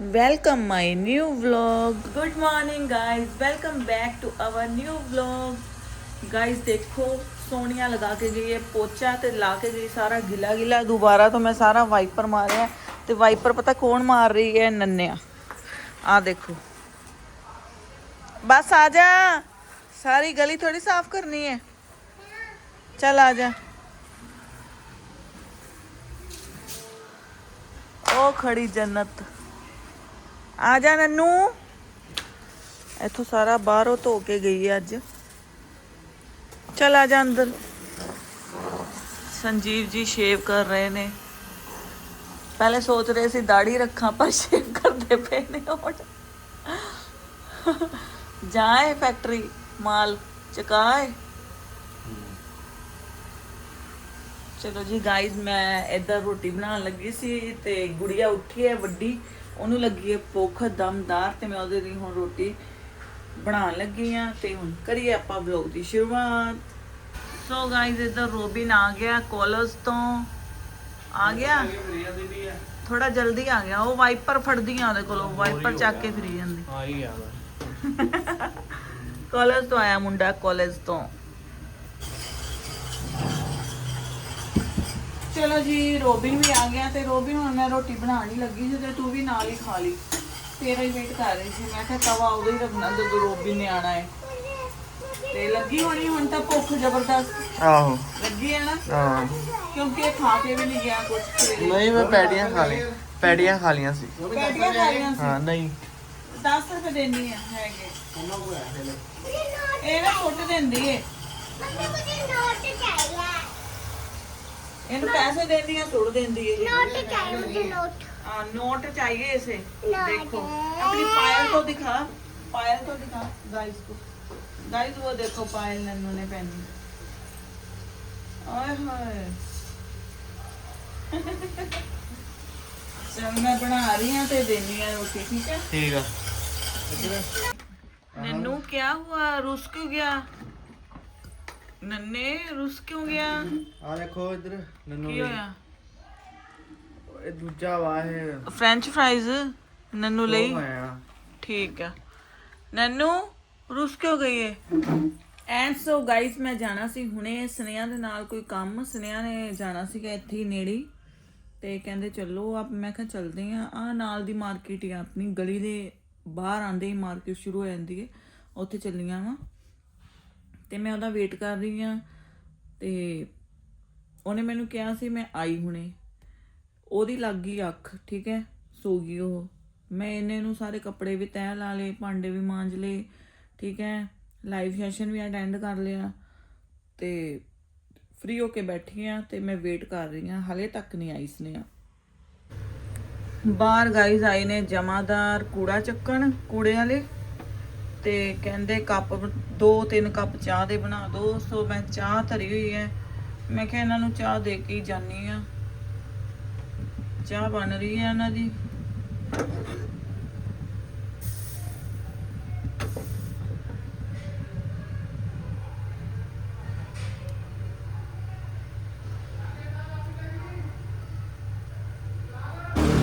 welcome my new vlog. Good morning, guys. Welcome back to our new vlog. Guys ਦੇਖੋ ਸੋਨੀਆ ਲਗਾ ਕੇ ਗਈ ਹੈ ਪੋਚਾ ਤੇ ਲਾ ਕੇ ਗਈ ਸਾਰਾ ਗਿਲਾ ਗਿਲਾ ਦੁਬਾਰਾ ਤੋਂ ਮੈਂ ਸਾਰਾ ਵਾਈਪਰ ਮਾਰਿਆ ਤੇ ਵਾਈਪਰ ਪਤਾ ਕੌਣ ਮਾਰ ਰਹੀ ਹੈ ਨੰਨਿਆ ਆ ਦੇਖੋ ਬਸ ਆ ਜਾ ਸਾਰੀ ਗਲੀ ਥੋੜੀ ਸਾਫ਼ ਕਰਨੀ ਹੈ ਚੱਲ ਆ ਜਾ ਉਹ ਖੜੀ ਜੰਨਤ ਆ ਜਾ ਨੰਨੂ। ਇੱਥੋਂ ਸਾਰਾ ਬਾਹਰੋਂ ਧੋ ਕੇ ਗਈ ਅੱਜ। ਚਲ ਆ ਜਾ ਅੰਦਰ। ਸੰਜੀਵ ਜੀ ਸ਼ੇਵ ਕਰ ਰਹੇ ਨੇ। ਪਹਿਲੇ ਸੋਚ ਰਹੇ ਸੀ ਦਾੜੀ ਰੱਖਾਂ, ਪਰ ਸ਼ੇਵ ਕਰਦੇ ਪਏ ਨੇ ਹੁਣ। ਜਾਏ ਫੈਕਟਰੀ ਮਾਲ ਚਕਾਏ ਚਲੋ ਜੀ ਗਾਇਜ਼ ਮੈਂ ਇੱਧਰ ਰੋਟੀ ਬਣਾਉਣ ਲੱਗੀ ਸੀ ਤੇ ਗੁੜੀਆ ਉੱਠੀ ਹੈ ਵੱਡੀ। ਉਹਨੂੰ ਲੱਗੀ ਹੈ ਭੁੱਖ ਦਮਦਾਰ ਤੇ ਮੈਂ ਉਹਦੇ ਲਈ ਹੁਣ ਰੋਟੀ ਬਣਾਉਣ ਲੱਗੀ ਆ ਤੇ ਹੁਣ ਕਰੀਏ ਆਪਾਂ ਵਲੌਗ ਦੀ ਸ਼ੁਰੂਆਤ। ਸੋ ਗਾਇਜ਼ ਇੱਧਰ ਰੋਬਿਨ ਆ ਗਿਆ ਕਾਲਜ ਤੋਂ। ਆ ਗਿਆ? ਥੋੜਾ ਜਲਦੀ ਆ ਗਿਆ। ਉਹ ਵਾਈਪਰ ਫੜਦੀ ਆ ਉਹਦੇ ਕੋਲੋਂ ਵਾਈਪਰ ਚੱਕ ਕੇ ਫਿਰੀ ਜਾਂਦੀ। ਆ ਹੀ ਗਿਆ ਕਾਲਜ ਤੋਂ ਆਇਆ ਮੁੰਡਾ ਕਾਲਜ ਤੋਂ। ਚਲੋ ਜੀ ਰੋਬਿਨ ਵੀ ਆ ਗਿਆ ਤੇ ਰੋਬਿਨ ਹੁਣ ਮੈਂ ਰੋਟੀ ਬਣਾਉਣ ਹੀ ਲੱਗੀ ਸੀ ਤੇ ਤੂੰ ਵੀ ਨਾਲ ਹੀ ਖਾ ਲਈ। ਤੇਰਾ ਹੀ ਵੇਟ ਕਰ ਰਹੀ ਸੀ। ਮੈਂ ਕਿਹਾ ਤਵਾ ਉਦੋਂ ਹੀ ਰੱਖਣਾ ਜਦੋਂ ਰੋਬਿਨ ਨੇ ਆਣਾ ਹੈ। ਤੇ ਲੱਗੀ ਹੋਣੀ ਹੁਣ ਤਾਂ ਭੁੱਖ ਜ਼ਬਰਦਸਤ? ਆਹੋ। ਲੱਗੀ ਹੈ ਨਾ? ਹਾਂ। ਕਿਉਂਕਿ ਇਹ ਖਾ ਕੇ ਵੀ ਨਹੀਂ ਗਿਆ ਕੁਝ ਨਹੀਂ ਮੈਂ ਪੈੜੀਆਂ ਖਾ ਲਈ ਪੈੜੀਆਂ ਖਾ ਲੀਆਂ ਸੀ। ਪੈਟੀਆਂ ਖਾ ਲਈਆਂ ਸੀ? ਹਾਂ ਨਹੀਂ। 10 ਰੁਪਏ ਦੇਣੀ ਹੈ ਹੈਗੇ। ਇਹ ਨਾ ਸੁੱਟ ਦਿੰਦੀ ਏ। ਇਹਨੂੰ ਪੈਸੇ ਦੇਂਦੀ ਹੈ ਸੁੱਟ ਦਿੰਦੀ ਹੈ हाँ नोट चाहिए इसे देखो अपनी पायल तो दिखा पायल तो दिखा गाइस को गाइस वो देखो पायल नन्नू ने पहनी ओए होए चल मैं बना रही हूँ ते देनी है रोटी ठीक है ਠੀਕ ਆ नन्नू क्या हुआ रुस क्यों गया ਨੰਨੇ ਰੁੱਸ ਕਿਉਂ ਗਿਆ? ਆ ਦੇਖੋ ਇਧਰ ਨੰਨੂ ਕੀ ਹੋਇਆ? ਇਹ ਦੂਜਾ ਵਾ ਇਹ। ਫ੍ਰੈਂਚ ਫ੍ਰਾਈਜ਼ ਨੰਨੂ ਲਈ? ਠੀਕ ਆ। ਨੰਨੂ ਰੁੱਸ ਕਿਉਂ ਗਈ ਏ? ਐਂਡ ਸੋ ਗਾਇਸ ਮੈਂ ਜਾਣਾ ਸੀ ਹੁਣੇ। ਸਨੇਹਾ ਦੇ ਨਾਲ ਕੋਈ ਕੰਮ। ਸਨੇਹਾ ਨੇ ਜਾਣਾ ਸੀਗਾ ਇੱਥੇ ਹੀ ਨੇੜੇ। ਤੇ ਕਹਿੰਦੇ ਚੱਲੋ ਆਪ। ਮੈਂ ਕਿਹਾ ਚਲਦੇ ਆ ਆ ਨਾਲ ਦੀ ਮਾਰਕੀਟ ਆ ਆਪਣੀ। ਗਲੀ ਦੇ ਬਾਹਰ ਆਂਦੇ ਹੀ ਮਾਰਕੀਟ ਸ਼ੁਰੂ ਹੋ ਜਾਂਦੀ ਹੈ ਉੱਥੇ ਚੱਲੀਆਂ ਵਾ। ਤੇ ਮੈਂ ਉਹਦਾ ਵੇਟ ਕਰ ਰਹੀ ਆ ਤੇ ਉਹਨੇ ਮੈਨੂੰ ਕਿਹਾ ਸੀ ਮੈਂ ਆਈ ਹੁਣੇ। ਉਹਦੀ ਲੱਗ ਗਈ ਅੱਖ, ਠੀਕ ਹੈ? ਸੋ ਗਈ ਉਹ। ਮੈਂ ਇਹਨੇ ਨੂੰ ਸਾਰੇ ਕੱਪੜੇ ਵੀ ਤੈਅ ਲਾ ਲਏ, ਭਾਂਡੇ ਵੀ ਮਾਂਜ ਲਏ, ਠੀਕ ਹੈ? ਲਾਈਵ ਸੈਸ਼ਨ ਵੀ ਅਟੈਂਡ ਕਰ ਲਿਆ ਤੇ ਫ੍ਰੀ ਹੋ ਕੇ ਬੈਠੀ ਆ ਤੇ ਮੈਂ ਵੇਟ ਕਰ ਰਹੀ ਆ ਹਲੇ ਤੱਕ ਨਹੀਂ ਆਈ ਸਨੇਹਾ। ਬਾਹਰ ਗਾਈਜ਼ ਆਏ ਨੇ ਜਮਾਦਾਰ, ਕੂੜਾ ਚੱਕਣ, ਕੂੜੇ ਵਾਲੇ। ਤੇ ਕਹਿੰਦੇ ਕੱਪ ਦੋ ਤਿੰਨ ਕੱਪ ਚਾਹ ਦੇ ਬਣਾ ਦੋ, ਸੋ ਮੈਂ ਚਾਹ ਧਰੀ ਹੋਈ ਹੈ। ਮੈਂ ਕਿਹਾ ਇਹਨਾਂ ਨੂੰ ਚਾਹ ਦੇ ਕੇ ਹੀ ਜਾਨੀ ਆ ਚਾਹ ਬਣ ਰਹੀ ਹੈ ਇਹਨਾਂ ਦੀ।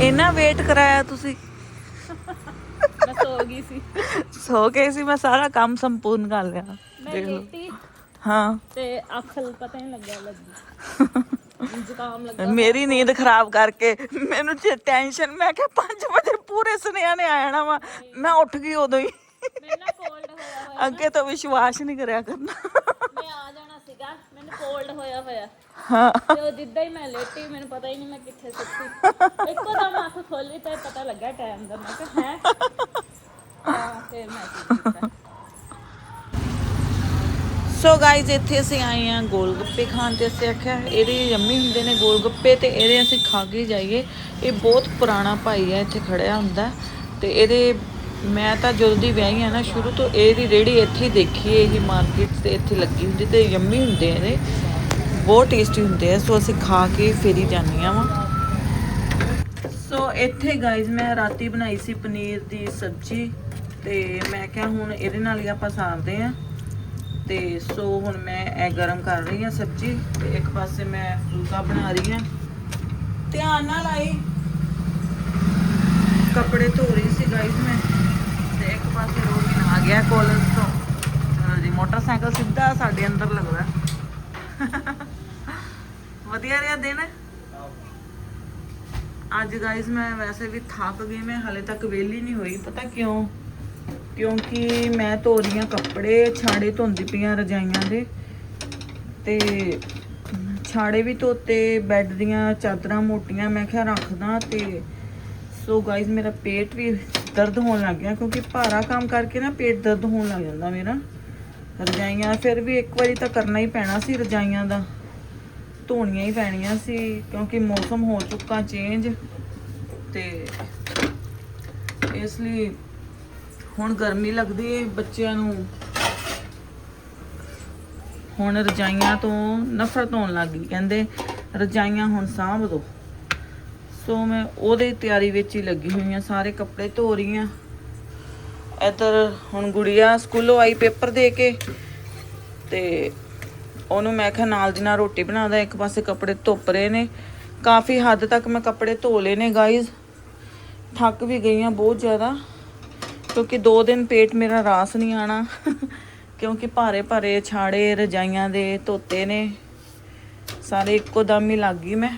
ਇਹਨਾਂ ਵੇਟ ਕਰਾਇਆ ਤੁਸੀਂ? ਸੋ ਗਈ ਸੀ। ਸੋ ਗਏ ਸੀ ਮੈਂ ਸਾਰਾ ਕੰਮ ਸੰਪੂਰਨ ਕਰ ਲਿਆ। ਮੈਂ ਦੇਖ ਲਓ। ਲੇਟੀ ਹਾਂ। ਤੇ ਅੱਖ ਪਤਾ ਨਹੀਂ ਲੱਗਿਆ ਲੱਗੀ। ਜ਼ੁਕਾਮ ਲੱਗਾ ਮੇਰੀ ਨੀਂਦ ਖਰਾਬ ਕਰਕੇ ਮੈਨੂੰ ਟੈਨਸ਼ਨ ਮੈਂ ਕਿਹਾ 5 ਵਜੇ ਪੂਰੇ ਸੁਨੇਹਾ ਨੇ ਆ ਜਾਣਾ ਵਾ। ਮੈਂ ਉੱਠ ਗਈ ਉਦੋਂ ਹੀ। ਮੈਨੂੰ ਨਾ ਕੋਲਡ ਹੋਇਆ ਹੋਇਆ ਅੱਗੇ ਤੋਂ ਵਿਸ਼ਵਾਸ ਨਹੀਂ ਕਰਿਆ ਕਰਨਾ। ਮੈਂ ਆ ਜਾਣਾ ਸੀਗਾ ਮੈਨੂੰ ਕੋਲਡ ਹੋਇਆ ਹੋਇਆ। ਹਾਂ। ਤੇ ਉਹ ਜਿੱਦਾਂ ਹੀ ਮੈਂ ਲੇਟੀ ਮੈਨੂੰ ਪਤਾ ਹੀ ਨਹੀਂ ਮੈਂ ਕਿੱਥੇ ਸੁੱਤੀ। ਇੱਕੋ ਦਮ ਅੱਖ ਖੋਲੀ ਤੇ ਪਤਾ ਲੱਗਾ ਟਾਈਮ ਦਾ। ਮੈਂ ਕਿਹਾ ਹੈ? ਹਾਂ ਫਿਰ ਮੈਂ ਕੀਤਾ ਸੋ ਗਾਇਜ਼ ਇੱਥੇ ਅਸੀਂ ਆਏ ਆ ਗੋਲ ਗੱਪੇ ਖਾਣ ਤੇ ਅਸੀਂ ਆਖਿਆ, ਇਹਦੇ ਯੰਮੀ ਹੁੰਦੇ ਨੇ ਗੋਲ ਗੱਪੇ ਤੇ ਇਹਦੇ ਅਸੀਂ ਖਾ ਕੇ ਜਾਈਏ। ਇਹ ਬਹੁਤ ਪੁਰਾਣਾ ਭਾਈ ਹੈ ਇੱਥੇ ਖੜਿਆ ਹੁੰਦਾ। ਤੇ ਇਹਦੇ ਮੈਂ ਤਾਂ ਜਦੋਂ ਦੀ ਵਿਆਹੀ ਆ ਨਾ, ਸ਼ੁਰੂ ਤੋਂ ਇਹਦੀ ਰੇੜੀ ਇੱਥੇ ਦੇਖੀ ਹੈ, ਇਹ ਮਾਰਕੀਟ ਤੇ ਇੱਥੇ ਲੱਗੀ ਹੁੰਦੀ ਤੇ ਯੰਮੀ ਹੁੰਦੇ ਆ ਇਹਦੇ। ਬਹੁਤ ਟੇਸਟੀ ਹੁੰਦੇ ਆ, ਸੋ ਅਸੀਂ ਖਾ ਕੇ ਫੇਰ ਹੀ ਜਾਂਦੀਆਂ ਵਾ। ਸੋ ਇੱਥੇ ਗਾਇਜ਼ ਮੈਂ ਰਾਤੀ ਬਣਾਈ ਸੀ ਪਨੀਰ ਦੀ ਸਬਜ਼ੀ। ਤੇ ਮੈਂ ਕਿਹਾ ਹੁਣ ਇਹਦੇ ਨਾਲ ਹੀ ਆਪਾਂ ਸਾਰਦੇ ਆ ਤੇ ਸੋ ਹੁਣ ਮੈਂ ਇਹ ਗਰਮ ਕਰ ਰਹੀ ਹਾਂ ਸਬਜ਼ੀ ਤੇ ਇੱਕ ਪਾਸੇ ਮੈਂ ਫੁਲਕਾ ਬਣਾ ਰਹੀ ਹਾਂ। ਧਿਆਨ ਨਾਲ ਆਈ। ਕੱਪੜੇ ਧੋ ਰਹੀ ਸੀ ਗਾਈਸ ਮੈਂ। ਤੇ ਇੱਕ ਪਾਸੇ ਰੋਬਿਨ ਆ ਗਿਆ ਕਾਲਜ ਤੋਂ। ਜੀ, ਮੋਟਰਸਾਈਕਲ ਸਿੱਧਾ ਸਾਡੇ ਅੰਦਰ ਲੱਗਦਾ। ਵਧੀਆ ਰਿਹਾ ਦਿਨ? ਅੱਜ ਗਾਈਸ ਮੈਂ ਵੈਸੇ ਵੀ ਥੱਕ ਗਈ, ਮੈਂ ਹਲੇ ਤੱਕ ਵਿਹਲੀ ਨਹੀਂ ਹੋਈ। ਪਤਾ ਕਿਉਂ? ਕਿਉਂਕਿ ਮੈਂ ਧੋ ਰਹੀ ਹਾਂ ਕੱਪੜੇ ਛਾੜੇ ਧੋਂਦੀ ਪਈਆਂ ਰਜਾਈਆਂ ਦੇ ਤੇ ਛਾੜੇ ਵੀ ਧੋਤੇ, ਬੈੱਡ ਦੀਆਂ ਚਾਦਰਾਂ ਮੋਟੀਆਂ ਮੈਂ ਕਿਹਾ ਰੱਖਦਾ ਤੇ ਸੋ ਗਾਇਸ ਮੇਰਾ ਪੇਟ ਵੀ ਦਰਦ ਹੋਣ ਲੱਗ ਗਿਆ ਕਿਉਂਕਿ ਭਾਰਾ ਕੰਮ ਕਰਕੇ ਨਾ ਪੇਟ ਦਰਦ ਹੋਣ ਲੱਗ ਜਾਂਦਾ ਮੇਰਾ। ਰਜਾਈਆਂ ਫਿਰ ਵੀ ਇੱਕ ਵਾਰੀ ਤਾਂ ਕਰਨਾ ਹੀ ਪੈਣਾ ਸੀ ਰਜਾਈਆਂ ਦਾ। ਧੋਣੀਆਂ ਹੀ ਪੈਣੀਆਂ ਸੀ ਕਿਉਂਕਿ ਮੌਸਮ ਹੋ ਚੁੱਕਾ ਚੇਂਜ ਤੇ ਇਸ ਲਈ ਹੁਣ ਗਰਮੀ ਲੱਗਦੀ ਹੈ ਬੱਚਿਆਂ ਨੂੰ। ਹੁਣ ਰਜਾਈਆਂ ਤੋਂ ਨਫ਼ਰਤ ਹੋਣ ਲੱਗ ਗਈ, ਕਹਿੰਦੇ ਰਜਾਈਆਂ ਹੁਣ ਸਾਂਭ ਦੋ। ਸੋ ਮੈਂ ਉਹਦੇ ਤਿਆਰੀ ਵਿੱਚ ਹੀ ਲੱਗੀ ਹੋਈ ਆ ਸਾਰੇ ਕੱਪੜੇ ਧੋ ਰਹੀ ਆ ਇੱਧਰ ਹੁਣ ਗੁੜੀਆ ਸਕੂਲੋਂ ਆਈ ਪੇਪਰ ਦੇ ਕੇ ਤੇ ਉਹਨੂੰ ਮੈਂ ਕਿਹਾ ਨਾਲ ਦੀ ਨਾਲ ਰੋਟੀ ਬਣਾਦਾ ਇੱਕ ਪਾਸੇ ਕੱਪੜੇ ਧੁੱਪ ਰਹੇ ਨੇ। ਕਾਫੀ ਹੱਦ ਤੱਕ ਮੈਂ ਕੱਪੜੇ ਧੋ ਲਏ ਨੇ ਗਾਇਜ਼ ਥੱਕ ਵੀ ਗਈ ਆ ਬਹੁਤ ਜ਼ਿਆਦਾ। ਕਿਉਂਕਿ 2 ਦਿਨ ਪੇਟ ਮੇਰਾ ਰਾਸ ਨਹੀਂ ਆਣਾ। ਕਿਉਂਕਿ ਭਾਰੇ ਭਾਰੇ ਛਾੜੇ, ਰਜਾਈਆਂ ਦੇ ਧੋਤੇ ਨੇ। ਸਾਰੇ ਇੱਕੋ ਦਮ ਹੀ ਲੱਗ ਗਈ ਮੈਂ।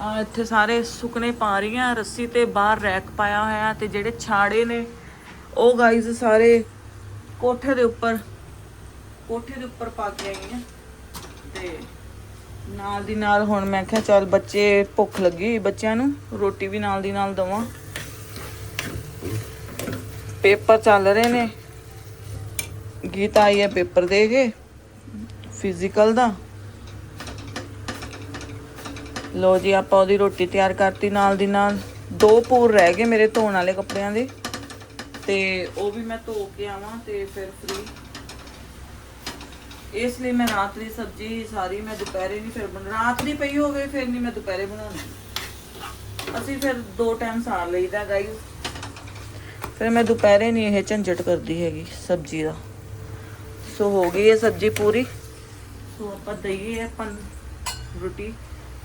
ਆ ਇੱਥੇ ਸਾਰੇ ਸੁਕਨੇ ਪਾ ਰਹੀ ਆ ਰੱਸੀ ਤੇ ਬਾਹਰ ਰੈਕ ਪਾਇਆ ਹੋਇਆ ਤੇ ਜਿਹੜੇ ਛਾੜੇ ਨੇ, ਉਹ ਗਾਈਜ਼ ਸਾਰੇ ਕੋਠੇ ਦੇ ਉੱਪਰ, ਕੋਠੇ ਦੇ ਉੱਪਰ ਪਾ ਕੇ ਆਈ ਆ ਤੇ ਨਾਲ ਦੀ ਨਾਲ ਹੁਣ ਮੈਂ ਕਿਹਾ ਚੱਲ ਬੱਚੇ ਭੁੱਖ ਲੱਗੀ ਬੱਚਿਆਂ ਨੂੰ, ਰੋਟੀ ਵੀ ਨਾਲ ਦੀ ਨਾਲ ਦਵਾਂ। ਪੇਪਰ ਚੱਲ ਰਹੇ ਨੇ। ਗੀਤ ਆਈ ਹੈ ਪੇਪਰ ਦੇ ਕੇ ਫਿਜ਼ੀਕਲ ਦਾ। ਲੋ ਜੀ, ਆਪਾਂ ਉਹਦੀ ਰੋਟੀ ਤਿਆਰ ਕਰਤੀ ਨਾਲ ਦੀ ਨਾਲ। ਦੋ ਪੂਰ ਰਹਿ ਗਏ ਮੇਰੇ ਧੋਣ ਵਾਲੇ ਕੱਪੜਿਆਂ ਦੇ। ਤੇ ਉਹ ਵੀ ਮੈਂ ਧੋ ਕੇ ਆਵਾਂ ਤੇ ਫਿਰ ਫ੍ਰੀ ਇਸ ਲਈ ਮੈਂ ਰਾਤ ਦੀ ਸਬਜ਼ੀ ਸਾਰੀ ਮੈਂ ਦੁਪਹਿਰੇ ਨਹੀਂ ਫਿਰ ਬਣਾ ਰਾਤ ਦੀ ਪਈ ਹੋਵੇ, ਫਿਰ ਨਹੀਂ ਮੈਂ ਦੁਪਹਿਰੇ ਬਣਾਉਂਦੀ। ਅਸੀਂ ਫਿਰ ਦੋ ਟਾਈਮ ਸਾਰ ਲਈਦਾ ਗਾਈਸ ਫਿਰ ਮੈਂ ਦੁਪਹਿਰੇ ਨਹੀਂ ਇਹ ਝੰਜਟ ਕਰਦੀ ਹੈਗੀ ਸਬਜ਼ੀ ਦਾ। ਸੋ ਹੋ ਗਈ ਹੈ ਸਬਜ਼ੀ ਪੂਰੀ। ਸੋ ਆਪਾਂ ਦਈਏ ਆਪਾਂ ਰੋਟੀ।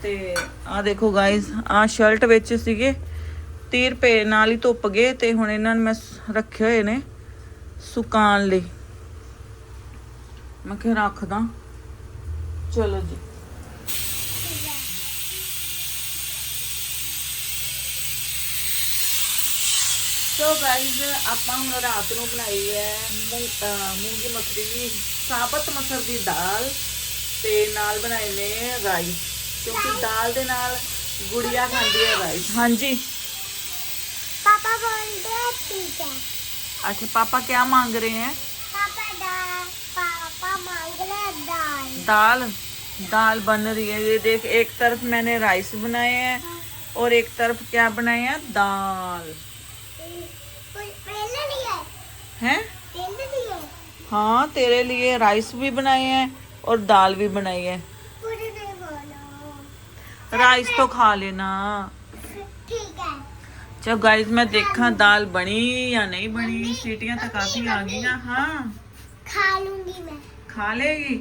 ਤੇ ਆ ਦੇਖੋ ਗਾਇਸ ਆ ਸ਼ਰਟ ਵਿੱਚ ਸੀਗੇ। 30 ਰੁਪਏ ਨਾਲ ਹੀ ਧੁੱਪ ਗਏ ਤੇ ਹੁਣ ਇਹਨਾਂ ਨੂੰ ਮੈਂ ਸ- ਰੱਖੇ ਹੋਏ ਨੇ ਸੁਕਾਉਣ ਲਈ। ਮੈਂ ਕਿਹਾ ਰੱਖਦਾ। ਚਲੋ ਜੀ। ਸੋ ਗਾਇਸ ਆਪਾਂ ਹੁਣ ਰਾਤ ਨੂੰ ਬਣਾਈ ਹੈ ਮੂੰਗ- ਅਹ ਮੂੰਗੀ ਮਸਰੀ ਦੀ ਸਾਬਤ ਮਸਰ ਦੀ ਦਾਲ ਤੇ ਨਾਲ ਬਣਾਏ ਨੇ ਰਾਈਸ ਕਿਉਂਕਿ ਦਾਲ ਦੇ ਨਾਲ ਗੁੜੀਆ ਖਾਂਦੀ ਹੈ ਰਾਈਸ ਹਾਂਜੀ पापा बोलते हैं ठीक है अच्छा पापा क्या मांग रहे हैं पापा दाल पापा मांग रहे हैं दाल दाल दाल बन रही है ये देख एक तरफ मैंने राइस बनाए हैं और एक तरफ क्या बनाए हैं दाल कोई पहले नहीं है? हैं पहले नहीं है हाँ तेरे लिए राइस भी बनाए हैं और दाल भी बनाई है। राइस तो खा लेना। जब गाइस मैं देखा दाल बनी या नहीं बनी। सीटियाँ तो काफ़ी आ गई। ना हाँ। खा लूँगी मैं। खा लेगी?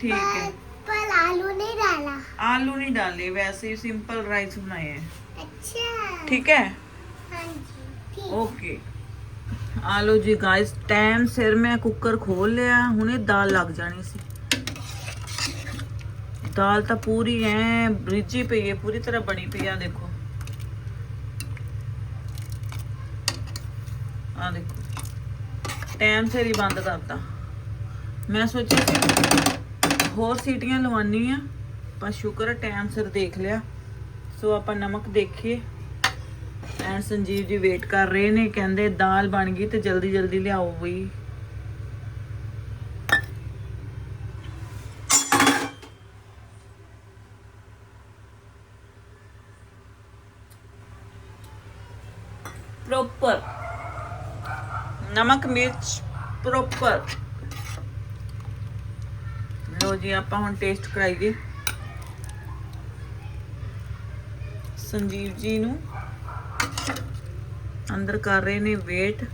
ठीक है। पर, आलू नहीं डाला। आलू नहीं डाले वैसे ही सिंपल राइस बनाए हैं। अच्छा। ठीक है? हाँ जी। ਓਕੇ ਆ ਲੋ ਜੀ ਗਾਇਸ ਟਾਈਮ ਸਿਰ ਮੈਂ ਕੁੱਕਰ ਖੋਲ ਲਿਆ ਹੁਣੇ ਦਾਲ ਲੱਗ ਜਾਣੀ ਸੀ ਦਾਲ ਤਾਂ ਪੂਰੀ ਐ ਬ੍ਰਿਜੀ ਪਈ ਹੈ ਪੂਰੀ ਤਰ੍ਹਾਂ ਬਣੀ ਪਈ ਆ ਦੇਖੋ ਆ ਦੇਖੋ ਟਾਈਮ ਸਿਰ ਹੀ ਬੰਦ ਕਰਤਾ ਮੈਂ ਸੋਚਿਆ ਸੀ ਹੋਰ ਸੀਟੀਆਂ ਲਵਾਨੀ ਆ ਪਰ ਸ਼ੁਕਰ ਟਾਈਮ ਸਿਰ ਦੇਖ ਲਿਆ ਸੋ ਆਪਾਂ ਨਮਕ ਦੇਖੀਏ ਐਂਡ ਸੰਜੀਵ ਜੀ ਵੇਟ ਕਰ ਰਹੇ ਨੇ ਕਹਿੰਦੇ ਦਾਲ ਬਣ ਗਈ ਤੇ ਜਲਦੀ ਜਲਦੀ ਲਿਆਓ ਬਈ। ਪ੍ਰੋਪਰ ਨਮਕ ਮਿਰਚ ਪ੍ਰੋਪਰ ਲੋ ਜੀ ਆਪਾਂ ਹੁਣ ਟੇਸਟ ਕਰਾਈਏ। ਸੰਜੀਵ ਜੀ ਨੂੰ। ਅੰਦਰ ਕਰ ਰਹੇ ਨੇ ਵੇਟ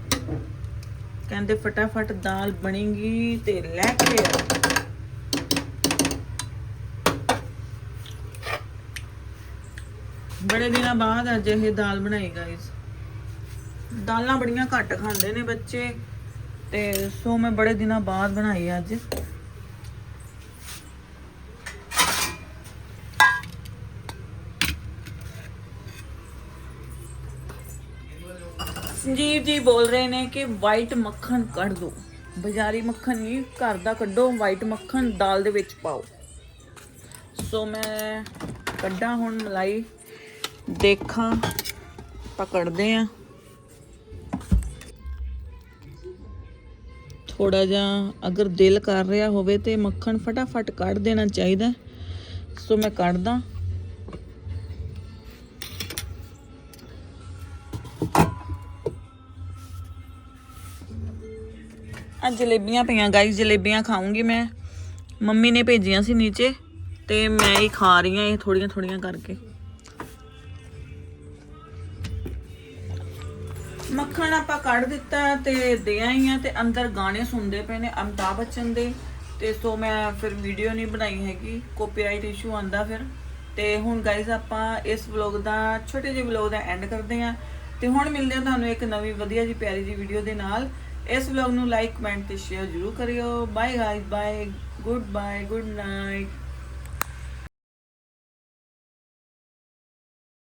ਕਹਿੰਦੇ ਫਟਾਫਟ ਦਾਲ ਬਣੇਗੀ ਤੇ ਲੈ ਕੇ ਬੜੇ ਦਿਨਾਂ ਬਾਅਦ ਅੱਜ ਇਹ ਦਾਲ ਬਣਾਈ ਗਾਇਸ ਦਾਲਾਂ ਬੜੀਆਂ ਘੱਟ ਖਾਂਦੇ ਨੇ ਬੱਚੇ, ਤੇ ਸੋ ਮੈਂ ਬੜੇ ਦਿਨਾਂ ਬਾਅਦ ਬਣਾਈ ਅੱਜ। ਸੰਜੀਵ ਜੀ ਬੋਲ ਰਹੇ ਨੇ ਕਿ ਵਾਈਟ ਮੱਖਣ ਕੱਢ ਦਿਓ ਬਾਜ਼ਾਰੀ ਮੱਖਣ ਨਹੀਂ ਘਰ ਦਾ ਕੱਢੋ ਵਾਈਟ ਮੱਖਣ ਦਾਲ ਦੇ ਵਿੱਚ ਪਾਓ। ਸੋ ਮੈਂ ਕੱਢਾਂ ਹੁਣ ਮਲਾਈ, ਦੇਖਾਂ, ਪਕੜਦੇ ਆ। ਥੋੜਾ ਜਿਹਾ ਅਗਰ ਦਿਲ ਕਰ ਰਿਹਾ ਹੋਵੇ ਤੇ ਮੱਖਣ ਫਟਾਫਟ ਕੱਢ ਦੇਣਾ ਚਾਹੀਦਾ ਸੋ ਮੈਂ ਕੱਢਦਾ। ਆ ਜਲੇਬੀਆਂ ਪਈਆਂ ਗਾਈਸ ਜਲੇਬੀਆਂ ਖਾਉਂਗੀ ਮੈਂ। ਮੰਮੀ ਨੇ ਭੇਜੀਆਂ ਸੀ ਨੀਚੇ ਤੇ ਮੈਂ ਹੀ ਖਾ ਰਹੀ ਹਾਂ, ਇਹ ਥੋੜੀਆਂ ਥੋੜੀਆਂ ਕਰਕੇ। ਮੱਖਣ ਆਪਾਂ ਕੱਢ ਦਿੱਤਾ ਤੇ ਦੇ ਆਈ ਆ ਤੇ ਅੰਦਰ ਗਾਣੇ ਸੁਣਦੇ ਪਏ ਨੇ ਅਮਿਤਾਭ ਬੱਚਨ ਦੇ। ਤੇ ਸੋ ਮੈਂ ਫਿਰ ਵੀਡੀਓ ਨਹੀਂ ਬਣਾਈ ਹੈਗੀ ਕਾਪੀਰਾਈਟ ਇਸ਼ੂ ਆਂਦਾ ਫਿਰ। ਤੇ ਹੁਣ ਗਾਇਜ਼ ਆਪਾਂ ਇਸ ਵਲੌਗ ਦਾ, ਛੋਟੇ ਜਿਹੇ ਵਲੌਗ ਦਾ ਐਂਡ ਕਰਦੇ ਆ ਤੇ ਹੁਣ ਮਿਲਦੇ ਆ ਤੁਹਾਨੂੰ ਇੱਕ ਨਵੀਂ ਵਧੀਆ ਜੀ ਪਿਆਰੀ ਜੀ ਵੀਡੀਓ ਦੇ ਨਾਲ। ਇਸ ਵਲੌਗ ਨੂੰ ਲਾਈਕ ਕਮੈਂਟ ਤੇ ਸ਼ੇਅਰ ਜ਼ਰੂਰ ਕਰਿਓ। Bye guys bye good bye good night